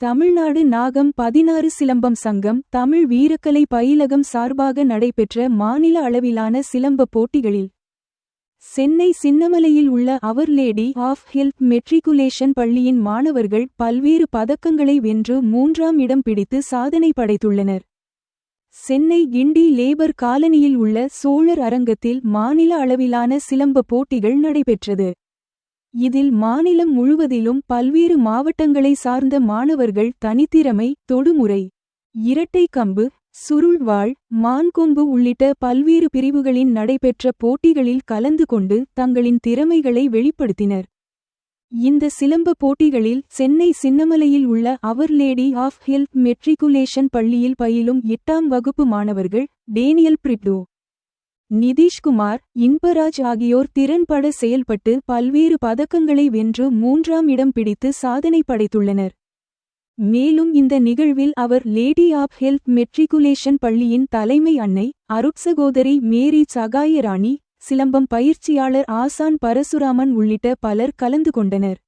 தமிழ்நாடு நாகம் பதினாறு சிலம்பம் சங்கம் தமிழ் வீரக்கலை பயிலகம் சார்பாக நடைபெற்ற மாநில அளவிலான சிலம்ப போட்டிகளில் சென்னை சின்னமலையில் உள்ள our lady of health matriculation பள்ளியின் மாணவர்கள் பல்வேறு பதக்கங்களை வென்று மூன்றாம் இடம் பிடித்து சாதனை படைத்துள்ளனர். சென்னை கிண்டி லேபர் காலனியில் உள்ள சோழர் அரங்கத்தில் மாநில அளவிலான சிலம்ப போட்டிகள் நடைபெற்றது. இதில் மாநிலம் முழுவதிலும் பல்வேறு மாவட்டங்களை சார்ந்த மாணவர்கள் தனித்திறமை தொடுமுறை இரட்டை கம்பு சுருள்வாள் மான்கொம்பு உள்ளிட்ட பல்வேறு பிரிவுகளின் நடைபெற்ற போட்டிகளில் கலந்து கொண்டு தங்களின் திறமைகளை வெளிப்படுத்தினர். இந்த சிலம்ப போட்டிகளில் சென்னை சின்னமலையில் உள்ள our lady of health matriculation பள்ளியில் பயிலும் எட்டாம் வகுப்பு மாணவர்கள் டேனியல் பிரிப்டோ நிதிஷ்குமார் இன்பராஜ் ஆகியோர் திறன்பட செயல்பட்டு பல்வேறு பதக்கங்களை வென்று மூன்றாம் இடம் பிடித்து சாதனை படைத்துள்ளனர். மேலும் இந்த நிகழ்வில் அவர் லேடி ஆப் ஹெல்த் மெட்ரிகுலேஷன் பள்ளியின் தலைமை அன்னை அருட்சகோதரி மேரி சகாயராணி சிலம்பம் பயிற்சியாளர் ஆசான் பரசுராமன் உள்ளிட்ட பலர் கலந்து கொண்டனர்.